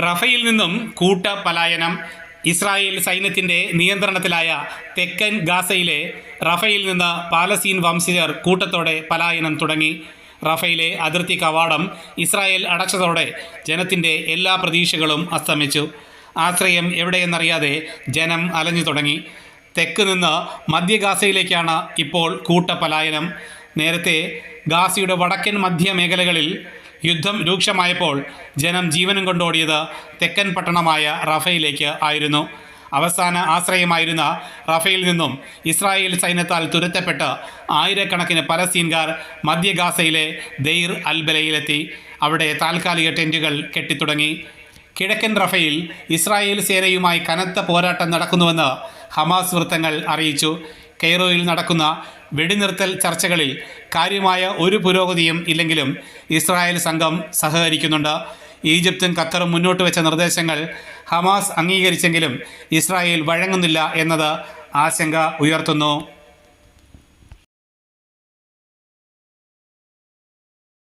റഫയിൽ നിന്നും കൂട്ട പലായനം ഇസ്രായേൽ സൈന്യത്തിന്റെ നിയന്ത്രണത്തിലായ തെക്കൻ ഗാസയിലെ റഫയിൽ നിന്ന് പാലസ്തീൻ വംശജർ കൂട്ടത്തോടെ പലായനം തുടങ്ങി. റഫയിലെ അതിർത്തി കവാടം ഇസ്രായേൽ അടച്ചതോടെ ജനത്തിന്റെ എല്ലാ പ്രതീക്ഷകളും അസ്തമിച്ചു. ആശ്രയം എവിടെയെന്നറിയാതെ ജനം അലഞ്ഞു തുടങ്ങി. തെക്ക് നിന്ന് മധ്യ ഗാസയിലേക്കാണ് ഇപ്പോൾ കൂട്ടപലായനം. നേരത്തെ ഗാസയുടെ വടക്കൻ മധ്യ മേഖലകളിൽ യുദ്ധം രൂക്ഷമായപ്പോൾ ജനം ജീവനും കൊണ്ടോടിയത് തെക്കൻ പട്ടണമായ റഫയിലേക്ക് ആയിരുന്നു. അവസാന ആശ്രയമായിരുന്ന റഫയിൽ നിന്നും ഇസ്രായേൽ സൈന്യത്താൽ തുരത്തപ്പെട്ട് ആയിരക്കണക്കിന് പലസ്തീൻകാർ മധ്യഗാസയിലെ ദൈർ അൽബലയിലെത്തി. അവിടെ താൽക്കാലിക ടെന്റുകൾ കെട്ടിത്തുടങ്ങി. കിഴക്കൻ റഫയിൽ ഇസ്രായേൽ സേനയുമായി കനത്ത പോരാട്ടം നടക്കുന്നുവെന്ന് ഹമാസ് വൃത്തങ്ങൾ അറിയിച്ചു. കെയ്റോയിൽ നടക്കുന്ന വെടിനിർത്തൽ ചർച്ചകളിൽ കാര്യമായ ഒരു പുരോഗതിയും ഇല്ലെങ്കിലും ഇസ്രായേൽ സംഘം സഹകരിക്കുന്നുണ്ട്. ഈജിപ്തും ഖത്തറും മുന്നോട്ട് വെച്ച നിർദ്ദേശങ്ങൾ ഹമാസ് അംഗീകരിച്ചെങ്കിലും ഇസ്രായേൽ വഴങ്ങുന്നില്ല എന്നത് ആശങ്ക ഉയർത്തുന്നു.